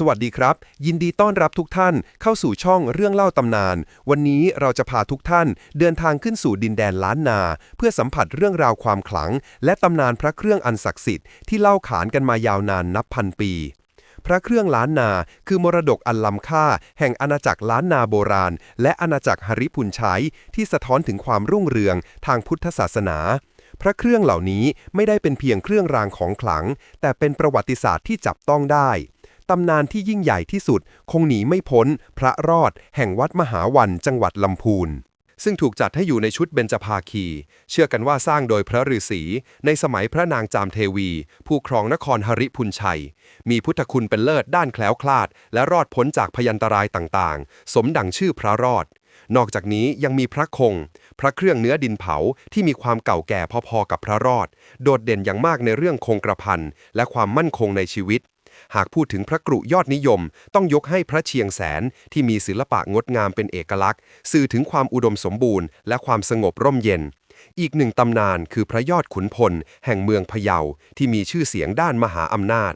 สวัสดีครับ ยินดีต้อนรับทุกท่านเข้าสู่ช่องเรื่องเล่าตำนาน วันนี้เราจะพาทุกท่านเดินทางขึ้นสู่ดินแดนล้านนา เพื่อสัมผัสเรื่องราวความขลัง และตำนานพระเครื่องอันศักดิ์สิทธิ์ที่เล่าขานกันมายาวนานนับพันปี พระเครื่องล้านนา คือมรดกอันล้ำค่า แห่งอาณาจักรล้านนาโบราณ และอาณาจักรหริพุนชัยที่สะท้อนถึงความรุ่งเรืองทางพุทธศาสนาพระเครื่องเหล่านี้ไม่ได้เป็นเพียงเครื่องรางของขลัง แต่เป็นประวัติศาสตร์ที่จับต้องได้ ตำนานที่ยิ่งใหญ่ที่สุด คงหนีไม่พ้น พระรอด แห่งวัดมหาวันจังหวัดลำพูน ซึ่งถูกจัดให้อยู่ในชุดเบญจภาคี เชื่อกันว่าสร้างโดยพระฤาษีในสมัยพระนางจามเทวี ผู้ครองนครหริพุนชัย มีพุทธคุณเป็นเลิศด้านแคล้วคลาด และรอดพ้นจากพยันตรายต่างๆ สมดังชื่อพระรอดนอกจากนี้ยังมีพระคง พระเครื่องเนื้อดินเผาที่มีความเก่าแก่พอๆกับพระรอด โดดเด่นอย่างมากในเรื่องคงกระพันและความมั่นคงในชีวิต หากพูดถึงพระกรุยอดนิยม ต้องยกให้พระเชียงแสนที่มีศิลปะงดงามเป็นเอกลักษณ์ สื่อถึงความอุดมสมบูรณ์และความสงบร่มเย็น อีกหนึ่งตำนานคือพระยอดขุนพล แห่งเมืองพะเยาที่มีชื่อเสียงด้านมหาอำนาจ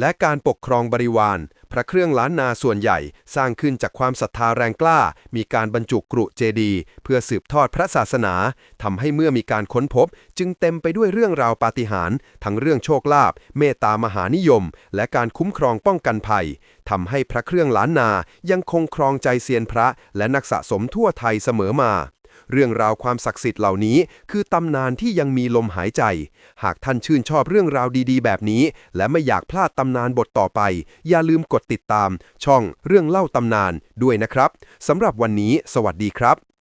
และการปกครองบริวาร พระเครื่องล้านนาส่วนใหญ่สร้างขึ้นจากความศรัทธาแรงกล้า มีการบรรจุกรุเจดี เพื่อสืบทอดพระศาสนาทำให้เมื่อมีการค้นพบ จึงเต็มไปด้วยเรื่องราวปาฏิหาริย์ทั้งเรื่องโชคลาภเมตตามหานิยม และการคุ้มครองป้องกันภัยทำให้พระเครื่องล้านนายังคงครองใจเซียนพระและนักสะสมทั่วไทยเสมอมา เรื่องราวความศักดิ์สิทธิ์เหล่านี้ คือตำนานที่ยังมีลมหายใจ หากท่านชื่นชอบเรื่องราวดีๆ แบบนี้ และไม่อยากพลาดตำนานบทต่อไป อย่าลืมกดติดตาม ช่องเรื่องเล่าตำนานด้วยนะครับสำหรับวันนี้ สวัสดีครับ